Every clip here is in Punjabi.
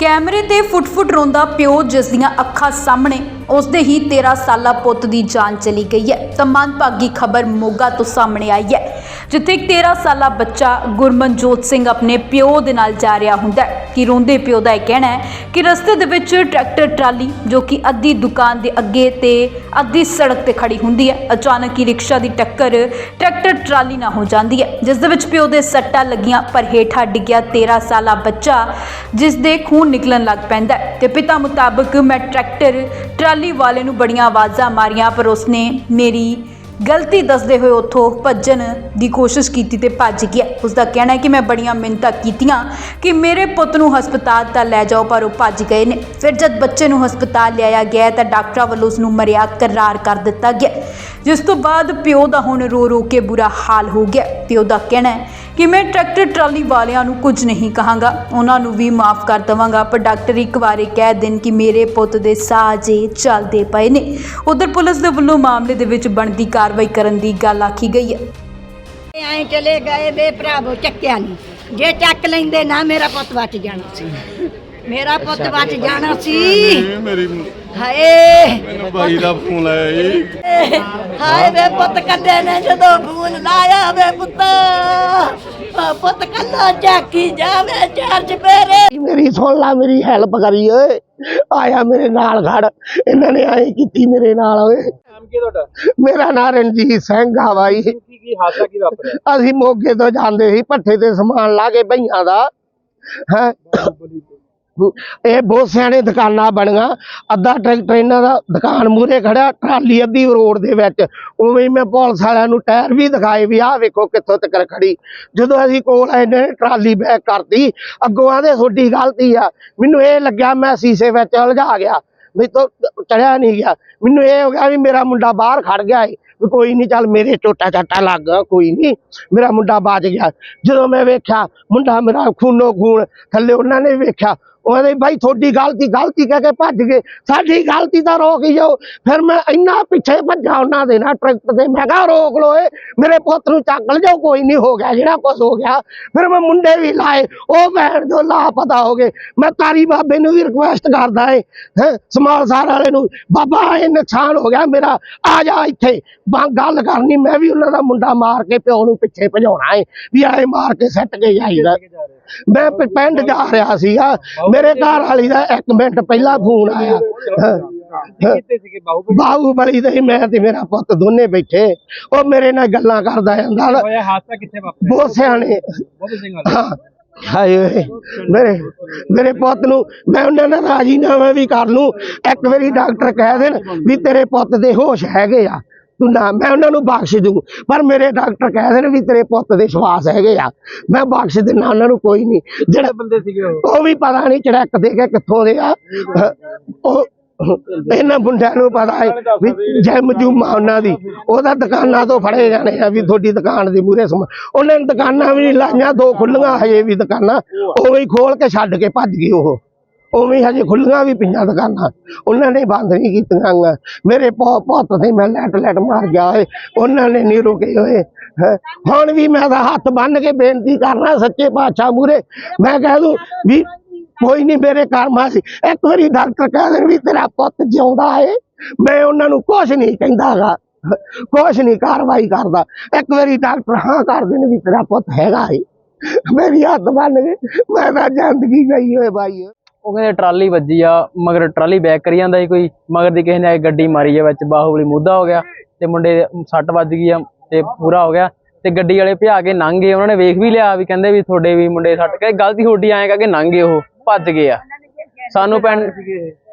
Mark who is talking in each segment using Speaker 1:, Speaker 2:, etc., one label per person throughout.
Speaker 1: ਕੈਮਰੇ ਤੇ ਫੁੱਟ-ਫੁੱਟ ਰੋਂਦਾ ਪਿਓ ਜਿਸ ਦੀਆਂ ਅੱਖਾਂ ਸਾਹਮਣੇ। ਉਸਦੇ ਹੀ 13 ਸਾਲਾ ਪੁੱਤ ਦੀ ਜਾਨ ਚਲੀ ਗਈ ਹੈ। ਤਾਂ ਮੰਦਭਾਗੀ ਖਬਰ ਮੋਗਾ ਤੋਂ ਸਾਹਮਣੇ ਆਈ ਹੈ, ਜਿੱਥੇ ਇੱਕ 13 ਸਾਲਾ ਬੱਚਾ ਗੁਰਮਨਜੋਤ ਸਿੰਘ ਆਪਣੇ ਪਿਓ ਦੇ ਨਾਲ ਜਾ ਰਿਹਾ ਹੁੰਦਾ ਹੈ। ਕਿ ਰੋਂਦੇ ਪਿਓ ਦਾ ਇਹ ਕਹਿਣਾ ਹੈ ਕਿ ਰਸਤੇ ਦੇ ਵਿੱਚ ਟਰੈਕਟਰ, ਟਰਾਲੀ ਜੋ ਕਿ ਅੱਧੀ ਦੁਕਾਨ ਦੇ ਅੱਗੇ ਤੇ ਅੱਧੀ ਸੜਕ ਤੇ ਖੜੀ ਹੁੰਦੀ ਹੈ, ਅਚਾਨਕ ਹੀ ਰਿਕਸ਼ਾ ਦੀ ਟੱਕਰ ਟਰੈਕਟਰ, ਟਰਾਲੀ ਨਾਲ ਹੋ ਜਾਂਦੀ ਹੈ। ਜਿਸ ਦੇ ਵਿੱਚ ਪਿਓ ਦੇ ਸੱਟਾਂ ਲੱਗੀਆਂ, ਪਰ ਹੇਠਾਂ ਡਿੱਗਿਆ 13 ਸਾਲਾ ਬੱਚਾ, ਜਿਸ ਦੇ ਖੂਨ ਨਿਕਲਣ ਲੱਗ ਪੈਂਦਾ ਹੈ। ਤੇ ਪਿਤਾ ਮੁਤਾਬਕ ਮੈਂ ਟਰੈਕਟਰ, ਟਰਾਲੀ ਵਾਲੇ ਨੂੰ ਬੜੀਆਂ ਆਵਾਜ਼ਾਂ ਮਾਰੀਆਂ, ਪਰ ਉਸਨੇ ਮੇਰੀ ਗਲਤੀ ਦੱਸਦੇ ਹੋਏ ਉੱਥੋਂ ਭੱਜਣ ਦੀ ਕੋਸ਼ਿਸ਼ ਕੀਤੀ ਤੇ ਭੱਜ ਗਿਆ। ਉਸ ਦਾ ਕਹਿਣਾ ਹੈ ਕਿ ਮੈਂ ਬੜੀਆਂ ਮਿੰਨਤਾਂ ਕੀਤੀਆਂ ਕਿ ਮੇਰੇ ਪੁੱਤ ਨੂੰ ਹਸਪਤਾਲ ਤਾਂ ਲੈ ਜਾਓ, ਪਰ ਉਹ ਭੱਜ ਗਏ ਨੇ। ਫਿਰ ਜਦ ਬੱਚੇ ਨੂੰ ਹਸਪਤਾਲ ਲਿਆਇਆ ਗਿਆ ਤਾਂ ਡਾਕਟਰਾਂ ਵੱਲੋਂ ਉਸ ਨੂੰ ਮਰਿਆ ਕਰਾਰ ਕਰ ਦਿੱਤਾ ਗਿਆ। ਜਿਸ ਤੋਂ ਬਾਅਦ ਪਿਓ ਦਾ ਹੁਣ ਰੋ ਰੋ ਕੇ ਬੁਰਾ ਹਾਲ ਹੋ ਗਿਆ। ਪਿਓ ਦਾ ਕਹਿਣਾ ਹੈ ਕਿ ਮੈਂ ਟਰੈਕਟਰ ਟਰਾਲੀ ਵਾਲਿਆਂ ਨੂੰ ਕੁਝ ਨਹੀਂ ਕਹਾਂਗਾ? ਉਹਨਾਂ ਨੂੰ ਵੀ ਮਾਫ ਕਰ ਦਵਾਂਗਾ, ਪਰ ਡਾਕਟਰ ਇੱਕ ਵਾਰੀ ਕਹਿ ਦੇਣ ਕਿ ਮੇਰੇ ਪੁੱਤ ਦੇ ਸਾਹ ਜੇ ਚੱਲਦੇ ਪਏ ਨੇ। ਉਧਰ ਪੁਲਿਸ ਦੇ ਵੱਲੋਂ ਮਾਮਲੇ ਦੇ ਵਿੱਚ ਬਣਦੀ ਕਾਰਵਾਈ ਕਰਨ ਦੀ ਗੱਲ ਆਖੀ ਗਈ ਹੈ।
Speaker 2: ਐਂ ਚਲੇ ਗਏ ਵੇ ਭਰਾਵੋ ਚੱਕਿਆ ਨਹੀਂ। ਜੇ ਚੱਕ ਲੈਂਦੇ ਨਾ, ਮੇਰਾ ਪੁੱਤ ਬਚ ਜਾਣਾ। ਸੀ ਮੇਰਾ ਪੁੱਤ ਬਚ ਜਾਣਾ ਸੀ।
Speaker 3: ਇਹ ਮੇਰੀ
Speaker 2: ਹਾਏ।
Speaker 3: ਮੈਨੂੰ ਬਾਈ ਦਾ ਫੋਨ ਆਇਆ ਜੀ।
Speaker 2: ਹਾਏ ਵੇ ਪੁੱਤ ਕੱਢੇ ਨੇ ਜਦੋਂ ਫੋਨ ਲਾਇਆ ਵੇ ਪੁੱਤ। ਆ ਪੁੱਤ ਕੱਲਾ ਚੱਕੀ ਜਾਵੇ ਚਾਰ ਚਪੇਰੇ।
Speaker 4: ਮੇਰੀ ਸੁਣ ਲਾ ਮੇਰੀ ਹੈਲਪ ਕਰੀ ਓਏ। ਆਇਆ ਮੇਰੇ ਨਾਲ ਖੜ ਇਹਨਾਂ ਨੇ ਆਏ ਕੀਤੀ ਮੇਰੇ ਨਾਲ ਓਏ।
Speaker 5: ਨਾਮ ਕੀ ਤੁਹਾਡਾ?
Speaker 4: ਮੇਰਾ ਨਾਂ ਰਣਜੀਤ ਸਿੰਘ ਆ ਬਾਈ।
Speaker 5: ਕੀ ਕੀ ਹਾਦਸਾ ਕੀ ਵਾਪਰਿਆ?
Speaker 4: ਅਸੀਂ ਮੋਗੇ ਤੋਂ ਜਾਂਦੇ ਸੀ ਭੱਠੇ ਤੇ ਸਮਾਨ ਲਾ ਕੇ ਭਈਆਂ ਦਾ। ਹੈ? ਇਹ ਬਹੁਤ ਸਿਆਣੇ ਦੁਕਾਨਾਂ ਬਣੀਆਂ। ਅੱਧਾ ਟਰੈਕਟਰ ਇਹਨਾਂ ਦਾ ਦੁਕਾਨ ਮੂਰੇ ਖੜਿਆ ਟਰਾਲੀ ਅੱਧੀ ਰੋਡ ਦੇ ਵਿੱਚ। ਉਵੇਂ ਮੈਂ ਪੁਲਿਸ ਵਾਲਿਆਂ ਨੂੰ ਟਾਇਰ ਵੀ ਦਿਖਾਏ ਵੀ ਆਹ ਵੇਖੋ ਕਿੱਥੋਂ ਤੱਕ ਖੜੀ ਜਦੋਂ ਅਸੀਂ ਕੋਲ ਆਏ ਨੇ ਟਰਾਲੀ ਬੈਕ ਕਰਤੀ। ਅੱਗੋਂ ਆਂਦੇ ਤੁਹਾਡੀ ਗਲਤੀ ਆ। ਮੈਨੂੰ ਇਹ ਲੱਗਿਆ ਮੈਂ ਸੀਸੇ ਵਿੱਚ ਉਲਝਾ ਗਿਆ। ਵੀ ਤੋਂ ਚੜਿਆ ਨਹੀਂ ਗਿਆ। ਮੈਨੂੰ ਇਹ ਹੋ ਗਿਆ ਵੀ ਮੇਰਾ ਮੁੰਡਾ ਬਾਹਰ ਖੜ ਗਿਆ ਏ। ਵੀ ਕੋਈ ਨਹੀਂ, ਚੱਲ ਮੇਰੇ ਚੋਟਾ ਚਾਟਾ ਲੱਗ ਗਿਆ, ਕੋਈ ਨਹੀਂ। ਮੇਰਾ ਮੁੰਡਾ ਬਚ ਗਿਆ। ਜਦੋਂ ਮੈਂ ਵੇਖਿਆ, ਮੁੰਡਾ ਮੇਰਾ ਖੂਨੋ ਖੂਨ ਥੱਲੇ ਉਹਨਾਂ ਨੇ ਵੀ ਵੇਖਿਆ। ਉਹਦੇ ਭਾਈ ਤੁਹਾਡੀ ਗਲਤੀ ਗਲਤੀ ਕਹਿ ਕੇ ਭੱਜ ਗਏ। ਸਾਡੀ ਗਲਤੀ ਤਾਂ ਰੋਕ ਹੀ ਜਾਓ। ਫਿਰ ਮੈਂ ਇੰਨਾ ਪਿੱਛੇ ਭੱਜਾ ਉਹਨਾਂ ਦੇ ਨਾਲ ਟਰੈਕਟਰ ਤੇ। ਮੈਂ ਕਿਹਾ, ਰੋਕ ਲੋ ਏ, ਮੇਰੇ ਪੁੱਤ ਨੂੰ ਚੱਕ ਲਿਓ ਕੋਈ ਨਹੀਂ ਹੋ ਗਿਆ, ਜਿਹੜਾ ਕੁਝ ਹੋ ਗਿਆ। ਫਿਰ ਮੈਂ ਮੁੰਡੇ ਵੀ ਲਾਏ, ਉਹ ਭੈਣ ਜੋ ਲਾਪਤਾ ਹੋ ਗਏ। ਮੈਂ ਤਾਰੀ ਬਾਬੇ ਨੂੰ ਵੀ ਰਿਕੁਐਸਟ ਕਰਦਾ ਏ, ਹੈ, ਸਮਾਲ ਸਾਰ ਵਾਲੇ ਨੂੰ, ਬਾਬਾ, ਇਹ ਨੁਕਸਾਨ ਹੋ ਗਿਆ ਮੇਰਾ, ਆ ਜਾ ਇੱਥੇ। ਗੱਲ ਕਰਨੀ, ਮੈਂ ਵੀ ਉਹਨਾਂ ਦਾ ਮੁੰਡਾ ਮਾਰ ਕੇ ਪਿਓ ਨੂੰ ਪਿੱਛੇ ਭਜਾਉਣਾ ਏ, ਵੀ ਆਏ ਮਾਰ ਕੇ ਸੱਟ ਕੇ ਜਾਈਦਾ। ਮੈਂ ਪਿੰਡ ਜਾ ਰਿਹਾ ਸੀਗਾ। ਮੇਰੇ ਘਰ ਵਾਲੀ ਦਾ 1 ਮਿੰਟ ਪਹਿਲਾਂ ਫੋਨ ਆਇਆ।
Speaker 5: ਬਾਹੂ
Speaker 4: ਬਾਹੂਬਲੀ ਦੇ ਮੈਂ ਤੇ ਮੇਰਾ ਪੁੱਤ ਦੋਨੇ ਬੈਠੇ। ਉਹ ਮੇਰੇ ਨਾਲ ਗੱਲਾਂ ਕਰਦਾ ਜਾਂਦਾ
Speaker 5: ਹਾਦਸਾ ਕਿੱਥੇ ਵਾਪਰਿਆ?
Speaker 4: ਬਹੁਤ ਸਿਆਣੇ। ਹਾਏ ਮੇਰੇ ਮੇਰੇ ਪੁੱਤ ਨੂੰ ਮੈਂ ਉਹਨਾਂ ਦਾ ਰਾਜੀਨਾਮਾ ਵੀ ਕਰ ਲੂੰ। ਇੱਕ ਵਾਰੀ ਡਾਕਟਰ ਕਹਿ ਦੇਣ ਵੀ ਤੇਰੇ ਪੁੱਤ ਦੇ ਹੋਸ਼ ਹੈਗੇ ਆ। ਤੂੰ ਨਾ ਮੈਂ ਉਹਨਾਂ ਨੂੰ ਬਖਸ਼ ਦੂੰ। ਪਰ ਮੇਰੇ ਡਾਕਟਰ ਕਹਿ ਦੇਣ ਵੀ ਤੇਰੇ ਪੁੱਤ ਦੇ ਸਵਾਸ ਹੈਗੇ ਆ। ਮੈਂ ਬਖਸ਼ ਦਿੰਦਾ ਉਹਨਾਂ ਨੂੰ ਕੋਈ ਨਹੀਂ। ਜਿਹੜਾ
Speaker 5: ਬੰਦੇ ਸੀਗੇ ਉਹ?
Speaker 4: ਉਹ ਵੀ ਪਤਾ ਨਹੀਂ ਚੜਕ ਦੇ ਕੇ ਕਿੱਥੋਂ ਦੇ ਆ। ਉਹ ਇਹਨਾਂ ਮੁੰਡਿਆਂ ਨੂੰ ਪਤਾ ਹੈ ਵੀ ਜੈ ਮਜੂਮਾ ਉਹਨਾਂ ਦੀ। ਉਹਦਾ ਦੁਕਾਨਾਂ ਤੋਂ ਫੜੇ ਜਾਣੇ ਆ ਵੀ ਤੁਹਾਡੀ ਦੁਕਾਨ ਦੇ ਮੂਰੇ ਸਮਾਨ। ਉਹਨਾਂ ਨੇ ਦੁਕਾਨਾਂ ਵੀ ਲਾਈਆਂ ਦੋ ਖੁੱਲੀਆਂ ਹਜੇ ਵੀ ਦੁਕਾਨਾਂ। ਉਵੇਂ ਹੀ ਖੋਲ ਕੇ ਛੱਡ ਕੇ ਭੱਜ ਗਏ ਉਹ। ਉਵੇਂ ਹਜੇ ਖੁੱਲੀਆਂ ਵੀ ਪਈਆਂ ਦੁਕਾਨਾਂ। ਉਹਨਾਂ ਨੇ ਬੰਦ ਨਹੀਂ ਕੀਤੀਆਂ ਮੇਰੇ ਪੁ- ਪੁੱਤ ਤੇ ਮੈਂ ਲੈਟ ਲੈਟ ਮਾਰ ਗਿਆ ਏ ਉਹਨਾਂ ਨੇ ਨਹੀਂ ਰੁਕੇ ਹੋਏ ਹੁਣ ਵੀ ਮੈਂ ਤਾਂ ਹੱਥ ਬੰਨ ਕੇ ਬੇਨਤੀ ਕਰਨਾ ਸੱਚੇ ਪਾਤਸ਼ਾਹ ਮੂਰੇ ਮੈਂ ਕਹਿ ਦੂੰ ਵੀ ਕੋਈ ਨਹੀਂ ਮੇਰੇ ਕਰਮਾਂ ਸੀ ਇੱਕ ਵਾਰੀ ਡਾਕਟਰ ਕਹਿ ਦੇਣ ਵੀ ਤੇਰਾ ਪੁੱਤ ਜਿਉਂਦਾ ਏ। ਮੈਂ ਉਹਨਾਂ ਨੂੰ ਕੁਝ ਨਹੀਂ ਕਹਿੰਦਾਗਾ ਕੁਝ ਨਹੀਂ ਕਾਰਵਾਈ ਕਰਦਾ। ਇੱਕ ਵਾਰੀ ਡਾਕਟਰ ਹਾਂ ਕਰ ਦੇਣ ਵੀ ਤੇਰਾ ਪੁੱਤ ਹੈਗਾ ਏ। ਮੇਰੀ ਹੱਥ ਬੰਨ ਕੇ ਮੈਂ ਤਾਂ ਜ਼ਿੰਦਗੀ ਗਈ ਹੋਏ ਬਾਈ।
Speaker 6: ਉਹ ਕਹਿੰਦੇ ਟਰਾਲੀ ਵੱਜੀ ਆ ਮਗਰ ਟਰਾਲੀ ਬੈਕ ਕਰੀ ਜਾਂਦਾ ਸੀ ਕੋਈ ਮਗਰ ਦੀ ਕਿਸੇ ਨੇ ਆ ਕੇ ਗੱਡੀ ਮਾਰੀ ਆ ਵਿੱਚ ਬਾਹੂਬਲੀ ਮੁੱਦਾ ਹੋ ਗਿਆ ਤੇ ਮੁੰਡੇ ਸੱਟ ਵੱਜ ਗਈ ਆ ਤੇ ਪੂਰਾ ਹੋ ਗਿਆ ਤੇ ਗੱਡੀ ਵਾਲੇ ਭਜਾ ਕੇ ਲੰਘ ਗਏ ਉਹਨਾਂ ਨੇ ਵੇਖ ਵੀ ਲਿਆ ਵੀ ਕਹਿੰਦੇ ਵੀ ਤੁਹਾਡੇ ਵੀ ਮੁੰਡੇ ਸੱਟ ਕੇ ਗਲਤੀ ਤੁਹਾਡੀ ਆਏ ਕਰਕੇ ਲੰਘ ਗਏ ਉਹ ਭੱਜ ਗਏ ਆ। ਸਾਨੂੰ ਪਿੰਡ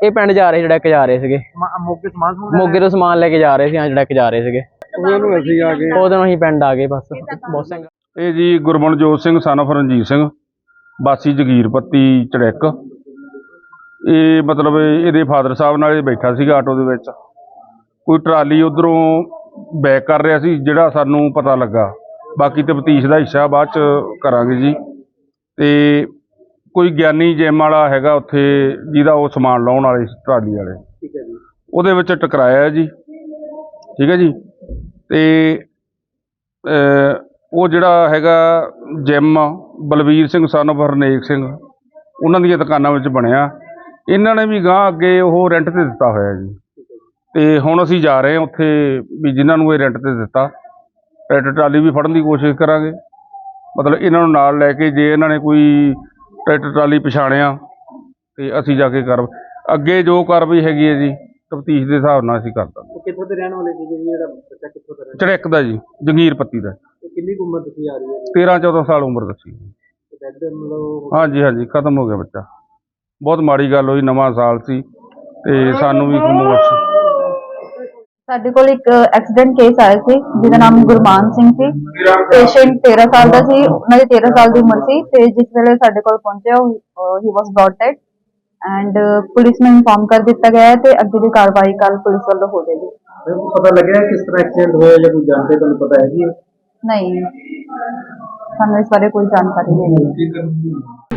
Speaker 6: ਇਹ ਪਿੰਡ ਜਾ ਰਹੇ ਜਿਹੜਾ ਜਾ ਰਹੇ ਸੀਗੇ।
Speaker 5: ਮੌਕੇ ਸਮਾਨ ਸਮੂਨ
Speaker 6: ਮੋਗੇ ਤੋਂ ਸਮਾਨ ਲੈ ਕੇ ਜਾ ਰਹੇ ਸੀ ਆ ਜਿਹੜਾ ਜਾ ਰਹੇ ਸੀਗੇ।
Speaker 3: ਉਹਨਾਂ ਅਸੀਂ ਆ ਕੇ
Speaker 6: ਅਸੀਂ ਪਿੰਡ ਆ ਗਏ ਬਸ। ਬਹੁਤ ਸਿੰਘ
Speaker 3: ਇਹ ਜੀ ਗੁਰਮਨਜੋਤ ਸਿੰਘ ਸਨ ਰਣਜੀਤ ਸਿੰਘ ਬਾਸੀ ਜਗੀਰ ਪੱਤੀ ਚੜੈਕ। ਇਹ ਮਤਲਬ ਇਹਦੇ ਫਾਦਰ ਸਾਹਿਬ ਨਾਲ ਇਹ ਬੈਠਾ ਸੀਗਾ ਆਟੋ ਦੇ ਵਿੱਚ। ਕੋਈ ਟਰਾਲੀ ਉਧਰੋਂ ਬੈਕ ਕਰ ਰਿਹਾ ਸੀ ਜਿਹੜਾ ਸਾਨੂੰ ਪਤਾ ਲੱਗਾ। ਬਾਕੀ ਤਫਤੀਸ਼ ਦਾ ਹਿੱਸਾ ਬਾਅਦ ਚ ਕਰਾਂਗੇ ਜੀ। ਤੇ ਕੋਈ ਗਿਆਨੀ ਜਿਮ ਵਾਲਾ ਹੈਗਾ ਉੱਥੇ ਜਿਹਦਾ ਉਹ ਸਮਾਨ ਲਾਉਣ ਵਾਲੇ ਟਰਾਲੀ ਵਾਲੇ।
Speaker 5: ਠੀਕ ਹੈ ਜੀ।
Speaker 3: ਉਹਦੇ ਵਿੱਚ ਟਕਰਾਇਆ ਜੀ। ਠੀਕ ਹੈ ਜੀ? ਤੇ ਉਹ ਜਿਹੜਾ ਹੈਗਾ ਜਿਮ ਬਲਵੀਰ ਸਿੰਘ of ਹਰਨੇਕ ਸਿੰਘ ਉਹਨਾਂ ਦੀਆਂ ਦੁਕਾਨਾਂ ਵਿੱਚ ਬਣਿਆ। ਇਹਨਾਂ ਨੇ ਵੀ ਗਾਂ ਅੱਗੇ ਉਹ ਰੈਂਟ ਤੇ ਦਿੱਤਾ ਹੋਇਆ ਜੀ। ਤੇ ਹੁਣ ਅਸੀਂ ਜਾ ਰਹੇ ਹਾਂ ਉੱਥੇ ਵੀ ਜਿਨ੍ਹਾਂ ਨੂੰ ਇਹ ਰੈਂਟ ਤੇ ਦਿੱਤਾ ਟਰੈਕਟਰ ਟਰਾਲੀ ਵੀ ਫੜਨ ਦੀ ਕੋਸ਼ਿਸ਼ ਕਰਾਂਗੇ। ਮਤਲਬ ਇਹਨਾਂ ਨੂੰ ਨਾਲ ਲੈ ਕੇ ਜੇ ਇਹਨਾਂ ਨੇ ਕੋਈ ਟਰੈਕਟਰ ਟਰਾਲੀ ਪਛਾਣਿਆ ਤੇ ਅਸੀਂ ਜਾ ਕੇ ਕਰ ਅੱਗੇ ਜੋ ਕਾਰਵਾਈ ਹੈਗੀ ਹੈ ਜੀ ਤਫਤੀਸ਼ ਦੇ ਹਿਸਾਬ ਨਾਲ ਅਸੀਂ ਕਰ ਦਾਂਗੇ।
Speaker 5: ਕਿੱਥੋਂ ਦੇ ਰਹਿਣ ਵਾਲੇ ਸੀਗੇ ਜੀ? ਜਿਹੜਾ ਬੱਚਾ ਕਿੱਥੋਂ ਦਾ ਰਹਿਣ
Speaker 3: ਚੜਿੱਕ ਦਾ ਜੀ ਜੰਗੀਰ ਪੱਤੀ ਦਾ।
Speaker 5: ਕਿੰਨੀ ਉਮਰ ਦੱਸੀ ਆ ਰਹੀ ਹੈ
Speaker 3: 13 14 ਸਾਲ ਉਮਰ ਦੱਸੀ। ਹਾਂਜੀ ਹਾਂਜੀ ਖਤਮ ਹੋ ਗਿਆ ਬੱਚਾ। ਬਹੁਤ ਮਾੜੀ ਗੱਲ ਹੋਈ ਨਵਾਂ ਸਾਲ ਸੀ ਤੇ ਸਾਨੂੰ ਵੀ ਖਮੋਸ਼
Speaker 7: ਸਾਡੇ ਕੋਲ ਇੱਕ ਐਕਸੀਡੈਂਟ ਕੇਸ ਆਇਆ ਸੀ ਜਿਹਦਾ ਨਾਮ ਗੁਰਮਾਨ ਸਿੰਘ ਸੀ। ਪੇਸ਼ੈਂਟ 13 ਸਾਲ ਦਾ ਸੀ ਉਹਨਾਂ ਦੀ 13 ਸਾਲ ਦੀ ਉਮਰ ਸੀ ਤੇ ਜਿਸ ਵੇਲੇ ਸਾਡੇ ਕੋਲ ਪਹੁੰਚਿਆ ਹੀ was brought dead and police ਨੂੰ ਇਨਫੋਰਮ ਕਰ ਦਿੱਤਾ ਗਿਆ ਹੈ ਤੇ ਅੱਗੇ ਦੀ ਕਾਰਵਾਈ ਕੱਲ ਪੁਲਿਸ ਵੱਲੋਂ ਹੋ ਜਾਏਗੀ।
Speaker 5: ਪਤਾ ਲੱਗਿਆ ਕਿਸ ਤਰ੍ਹਾਂ ਐਕਸੀਡੈਂਟ ਹੋਇਆ ਜਾਂ ਕੋਈ ਜਾਣਦੇ ਤੁਹਾਨੂੰ ਪਤਾ ਹੈ ਜੀ।
Speaker 7: ਨਹੀਂ। ਸਾਨੂੰ ਇਸ ਬਾਰੇ ਕੋਈ ਜਾਣਕਾਰੀ ਨਹੀਂ ਹੈ।